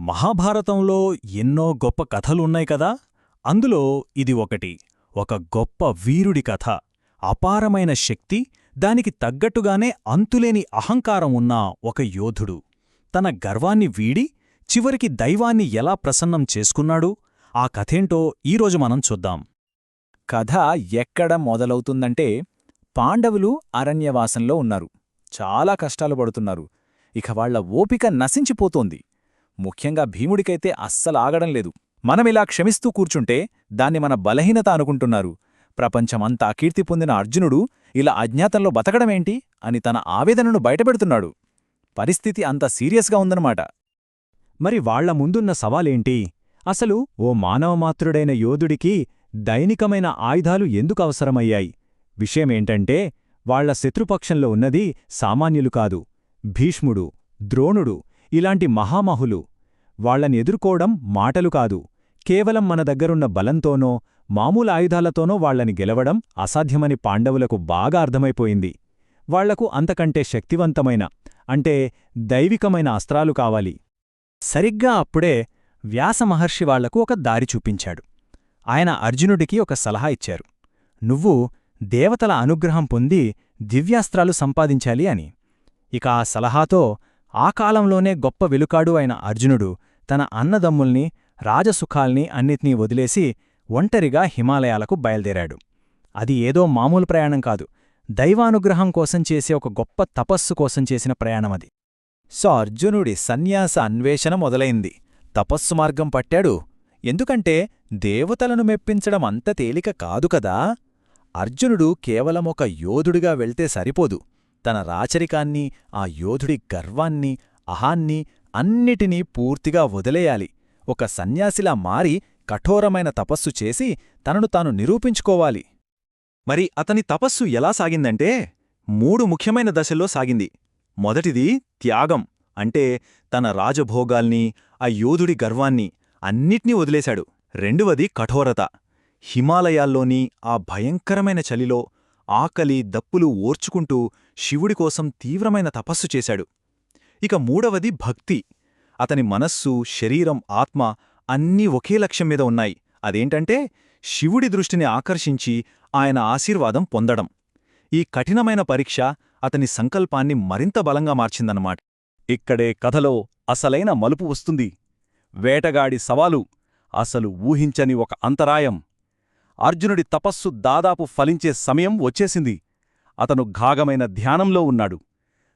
మహాభారతంలో ఎన్నో గొప్ప కథలున్నాయి కదా? అందులో ఇది ఒకటి. ఒక గొప్ప వీరుడి కథ. అపారమైన శక్తి దానికి తగ్గట్టుగానే అంతులేని అహంకారం ఉన్న ఒక యోధుడు. తన గర్వాన్ని వీడి చివరికి దైవాన్ని ఎలా ప్రసన్నం చేసుకున్నాడు? ఆ కథేంటో ఈరోజు మనం చూద్దాం. కథ ఎక్కడ మొదలవుతుందంటే పాండవులు అరణ్యవాసంలో ఉన్నారు. చాలా కష్టాలు పడుతున్నారు. ఇక వాళ్ళ ఓపిక నశించిపోతోంది. ముఖ్యంగా భీముడికైతే అస్సలు ఆగడం లేదు. మనమిలా క్షమిస్తూ కూర్చుంటే దాన్ని మన బలహీనత అనుకుంటున్నారు. ప్రపంచమంతా కీర్తి పొందిన అర్జునుడు ఇలా అజ్ఞాతంలో బతకడమేంటి అని తన ఆవేదనను బయటపెడుతున్నాడు. పరిస్థితి అంత సీరియస్గా ఉందన్నమాట. మరి వాళ్ళ ముందున్న సవాలేంటి? అసలు ఓ మానవమాత్రుడైన యోధుడికి దైనికమైన ఆయుధాలు ఎందుకు అవసరమయ్యాయి? విషయమేంటంటే వాళ్ళ శత్రుపక్షంలో ఉన్నది సామాన్యులు కాదు. భీష్ముడు ద్రోణుడు ఇలాంటి మహామహులు. వాళ్ళని ఎదుర్కోవడం మాటలు కాదు. కేవలం మన దగ్గరున్న బలంతోనో మామూలు ఆయుధాలతోనో వాళ్ళని గెలవడం అసాధ్యమని పాండవులకు బాగా అర్థమైపోయింది. వాళ్ళకు అంతకంటే శక్తివంతమైన అంటే దైవికమైన అస్త్రాలు కావాలి. సరిగ్గా అప్పుడే వ్యాసమహర్షి వాళ్ళకు ఒక దారి చూపించాడు. ఆయన అర్జునుడికి ఒక సలహా ఇచ్చారు. నువ్వు దేవతల అనుగ్రహం పొంది దివ్యాస్త్రాలు సంపాదించాలి అని. ఇక ఆ సలహాతో ఆ కాలంలోనే గొప్ప వెలుకాడు అయిన అర్జునుడు తన అన్నదమ్ముల్ని రాజసుఖాల్ని అన్నిటినీ వదిలేసి ఒంటరిగా హిమాలయాలకు బయల్దేరాడు. అది ఏదో మామూలు ప్రయాణం కాదు. దైవానుగ్రహం కోసం చేసే ఒక గొప్ప తపస్సు కోసం చేసిన ప్రయాణమది సో అర్జునుడి సన్యాస అన్వేషణ మొదలైంది. తపస్సు మార్గం పట్టాడు. ఎందుకంటే దేవతలను మెప్పించడం అంత తేలిక కాదు కదా. అర్జునుడు కేవలం ఒక యోధుడిగా వెళ్తే సరిపోదు. తన రాచరికాన్ని ఆ యోధుడి గర్వాన్ని అహాన్ని అన్నిటినీ పూర్తిగా వదిలేయాలి. ఒక సన్యాసిలా మారి కఠోరమైన తపస్సు చేసి తనను తాను నిరూపించుకోవాలి. మరి అతని తపస్సు ఎలా సాగిందంటే మూడు ముఖ్యమైన దశల్లో సాగింది. మొదటిది త్యాగం అంటే తన రాజభోగాల్ని ఆ యోధుడి గర్వాన్ని అన్నిట్నీ వదిలేశాడు. రెండవది కఠోరత హిమాలయాల్లోని ఆ భయంకరమైన చలిలో ఆకలి దప్పులు ఓర్చుకుంటూ శివుడి కోసం తీవ్రమైన తపస్సు చేశాడు. ఇక మూడవది భక్తి. అతని మనస్సు శరీరం ఆత్మ అన్నీ ఒకే లక్ష్యం మీద ఉన్నాయి. అదేంటంటే శివుడి దృష్టిని ఆకర్షించి ఆయన ఆశీర్వాదం పొందడం. ఈ కఠినమైన పరీక్ష అతని సంకల్పాన్ని మరింత బలంగా మార్చిందన్నమాట. ఇక్కడే కథలో అసలైన మలుపు వస్తుంది. వేటగాడి సవాలు అసలు ఊహించని ఒక అంతరాయం. అర్జునుడి తపస్సు దాదాపు ఫలించే సమయం వచ్చేసింది. అతను ఘాగమైన ధ్యానంలో ఉన్నాడు.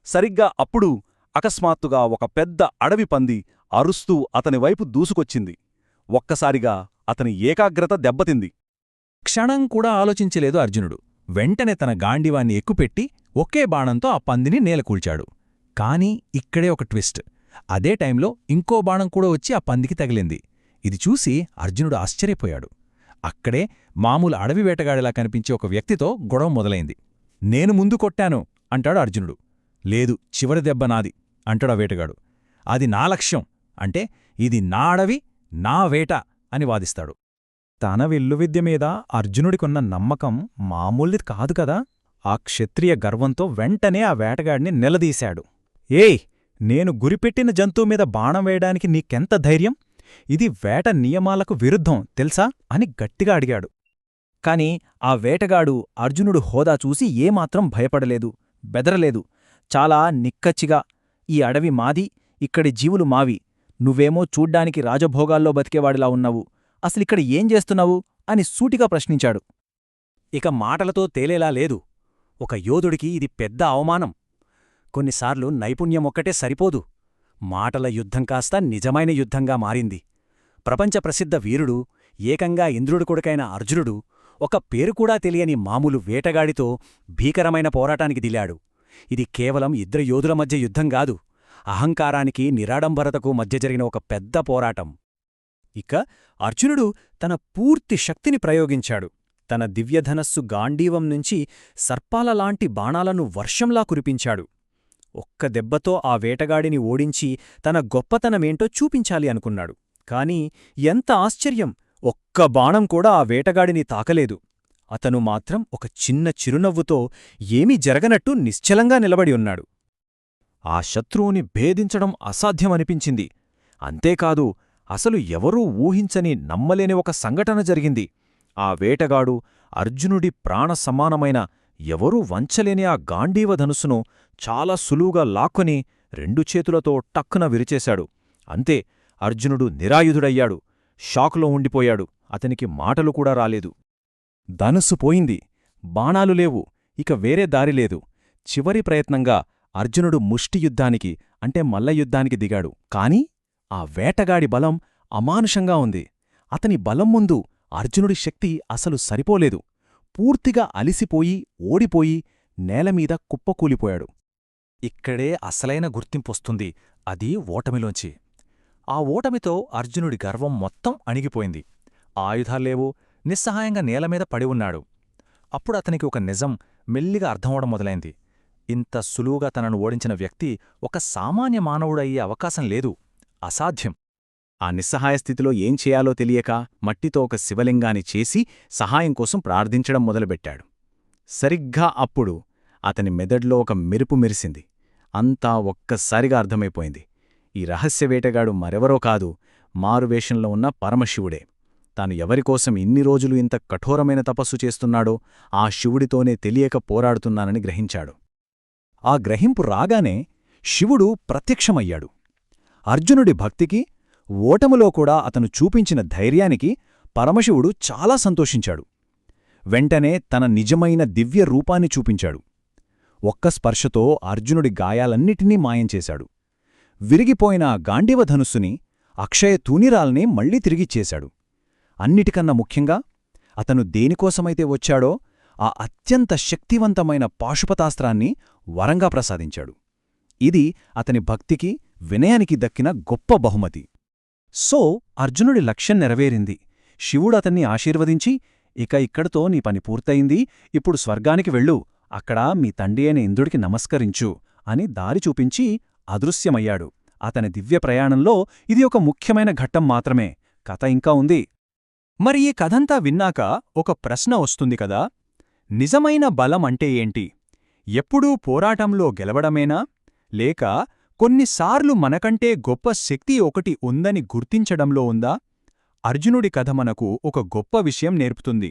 సరిగ్గా అప్పుడు అకస్మాత్తుగా ఒక పెద్ద అడవి పంది అరుస్తూ అతని వైపు దూసుకొచ్చింది. ఒక్కసారిగా అతని ఏకాగ్రత దెబ్బతింది. క్షణం కూడా ఆలోచించలేదు అర్జునుడు. వెంటనే తన గాండివాన్ని ఎక్కుపెట్టి ఒకే బాణంతో ఆ పందిని నేలకూల్చాడు. కాని ఇక్కడే ఒక ట్విస్ట్. అదే టైంలో ఇంకో బాణం కూడా వచ్చి ఆ పందికి తగిలింది. ఇది చూసి అర్జునుడు ఆశ్చర్యపోయాడు. అక్కడే మామూలు అడవి వేటగాడిలా కనిపించే ఒక వ్యక్తితో గొడవ మొదలైంది. నేను ముందు కొట్టాను అంటాడు అర్జునుడు. లేదు చివరి దెబ్బ నాది. అంటాడు వేటగాడు. అది నా లక్ష్యం. అంటే ఇది నా అడవి నా వేట అని వాదిస్తాడు. తన విల్లువిద్య మీద అర్జునుడికున్న నమ్మకం మామూలుది కాదు కదా. ఆ క్షత్రియ గర్వంతో వెంటనే ఆ వేటగాడిని నిలదీశాడు. ఏయ్! నేను గురిపెట్టిన జంతువు మీద బాణం వేయడానికి నీకెంత ధైర్యం? ఇది వేట నియమాలకు విరుద్ధం తెలుసా? అని గట్టిగా అడిగాడు. కాని ఆ వేటగాడు అర్జునుడు హోదా చూసి ఏమాత్రం భయపడలేదు బెదరలేదు. చాలా నిక్కచ్చిగా ఈ అడవి మాది ఇక్కడి జీవులు మావి. నువ్వేమో చూడ్డానికి రాజభోగాల్లో బతికేవాడిలా ఉన్నావు. అసలిక్కడ ఏం చేస్తున్నావు? అని సూటిగా ప్రశ్నించాడు. ఇక మాటలతో తేలేలా లేదు. ఒక యోధుడికి ఇది పెద్ద అవమానం. కొన్నిసార్లు నైపుణ్యమొక్కటే సరిపోదు. మాటల యుద్ధం కాస్త నిజమైన యుద్ధంగా మారింది. ప్రపంచ ప్రసిద్ధ వీరుడు ఏకంగా ఇంద్రుడు కొడుకైన అర్జునుడు ఒక పేరుకూడా తెలియని మామూలు వేటగాడితో భీకరమైన పోరాటానికి దిలాడు. ఇది కేవలం ఇద్దరు యోధుల మధ్య యుద్ధం కాదు అహంకారానికి నిరాడంబరతకు మధ్య జరిగిన ఒక పెద్ద పోరాటం. ఇక అర్జునుడు తన పూర్తి శక్తిని ప్రయోగించాడు. తన దివ్యధనస్సు గాండీవం నుంచి సర్పాలలాంటి బాణాలను వర్షంలా కురిపించాడు. ఒక్క దెబ్బతో ఆ వేటగాడిని ఓడించి తన గొప్పతనమేంటో చూపించాలి అనుకున్నాడు. కాని ఎంత ఆశ్చర్యం! ఒక్క బాణం కూడా ఆ వేటగాడిని తాకలేదు. అతను మాత్రం ఒక చిన్న చిరునవ్వుతో ఏమీ జరగనట్టు నిశ్చలంగా నిలబడి ఉన్నాడు. ఆ శత్రువుని భేదించడం అసాధ్యమనిపించింది. అంతేకాదు అసలు ఎవరూ ఊహించని నమ్మలేని ఒక సంఘటన జరిగింది. ఆ వేటగాడు అర్జునుడి ప్రాణ సమానమైన ఎవరూ వంచలేని ఆ గాంధీవ ధనుసును చాలా సులువుగా లాక్కొని రెండు చేతులతో టక్కున విరిచేశాడు. అంతే అర్జునుడు నిరాయుధుడయ్యాడు. షాకులో ఉండిపోయాడు. అతనికి మాటలు కూడా రాలేదు. ధనుస్సు పోయింది. బాణాలు లేవు. ఇక వేరే దారిలేదు చివరి ప్రయత్నంగా అర్జునుడు ముష్టియుద్ధానికి అంటే మల్లయుద్ధానికి దిగాడు. కాని ఆ వేటగాడి బలం అమానుషంగా ఉంది. అతని బలం ముందు అర్జునుడి శక్తి అసలు సరిపోలేదు. పూర్తిగా అలిసిపోయి ఓడిపోయి నేలమీద కుప్పకూలిపోయాడు ఇక్కడే అసలైన గుర్తింపొస్తుంది అది ఓటమిలోంచి. ఆ ఓటమితో అర్జునుడి గర్వం మొత్తం అణిగిపోయింది. ఆయుధాల్లేవో నిస్సహాయంగా నేలమీద పడి ఉన్నాడు. అప్పుడు అతనికి ఒక నిజం మెల్లిగా అర్థమవడం మొదలైంది. ఇంత సులువుగా తనను ఓడించిన వ్యక్తి ఒక సామాన్య మానవుడయ్యే అవకాశం లేదు. అసాధ్యం. ఆ నిస్సహాయ స్థితిలో ఏం చేయాలో తెలియక మట్టితో ఒక శివలింగాన్ని చేసి సహాయం కోసం ప్రార్థించడం మొదలుపెట్టాడు. సరిగ్గా అప్పుడు అతని మెదడ్లో ఒక మెరుపు మెరిసింది. అంతా ఒక్కసారిగా అర్థమైపోయింది. ఈ రహస్య వేటగాడు మరెవరో కాదు మారువేషంలో ఉన్న పరమశివుడే. తాను ఎవరికోసం ఇన్ని రోజులు ఇంత కఠోరమైన తపస్సు చేస్తున్నాడో ఆ శివుడితోనే తెలియక పోరాడుతున్నానని గ్రహించాడు. ఆ గ్రహింపు రాగానే శివుడు ప్రత్యక్షమయ్యాడు. అర్జునుడి భక్తికి ఓటములో కూడా అతను చూపించిన ధైర్యానికి పరమశివుడు చాలా సంతోషించాడు. వెంటనే తన నిజమైన దివ్య రూపాన్ని చూపించాడు. ఒక్క స్పర్శతో అర్జునుడి గాయాలన్నిటినీ మాయంచేశాడు విరిగిపోయిన గాండివధనుస్సుని ధనుస్సుని అక్షయ తూనిరాల్ని మళ్ళీ తిరిగిచ్చేశాడు. అన్నిటికన్నా ముఖ్యంగా అతను దేనికోసమైతే వచ్చాడో ఆ అత్యంత శక్తివంతమైన పాశుపతాస్త్రాన్ని వరంగా ప్రసాదించాడు. ఇది అతని భక్తికి వినయానికి దక్కిన గొప్ప బహుమతి. సో అర్జునుడి లక్ష్యం నెరవేరింది. శివుడు అతన్ని ఆశీర్వదించి ఇక ఇక్కడతో నీ పని పూర్తయింది ఇప్పుడు స్వర్గానికి వెళ్ళు అక్కడ మీ తండ్రి అయిన ఇంద్రుడికి నమస్కరించు అని దారి చూపించి అదృశ్యమయ్యాడు. అతని దివ్య ప్రయాణంలో ఇది ఒక ముఖ్యమైన ఘట్టం మాత్రమే. కథ ఇంకా ఉంది. మరి ఈ కథంతా విన్నాక ఒక ప్రశ్న వస్తుంది కదా? నిజమైన బలం అంటే ఏంటి? ఎప్పుడూ పోరాటంలో గెలవడమేనా? లేక కొన్నిసార్లు మనకంటే గొప్ప శక్తి ఒకటి ఉందని గుర్తించడంలో ఉందా? అర్జునుడి కథ మనకు ఒక గొప్ప విషయం నేర్పుతుంది.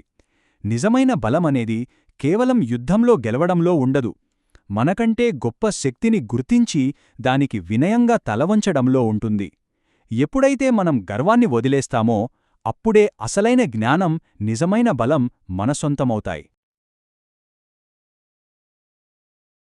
నిజమైన బలమనేది కేవలం యుద్ధంలో గెలవడంలో ఉండదు. మనకంటే గొప్ప శక్తిని గుర్తించి దానికి వినయంగా తలవంచడంలో ఉంటుంది. ఎప్పుడైతే మనం గర్వాన్ని వదిలేస్తామో అప్పుడే అసలైన జ్ఞానం నిజమైన బలం మనసొంతమవుతాయి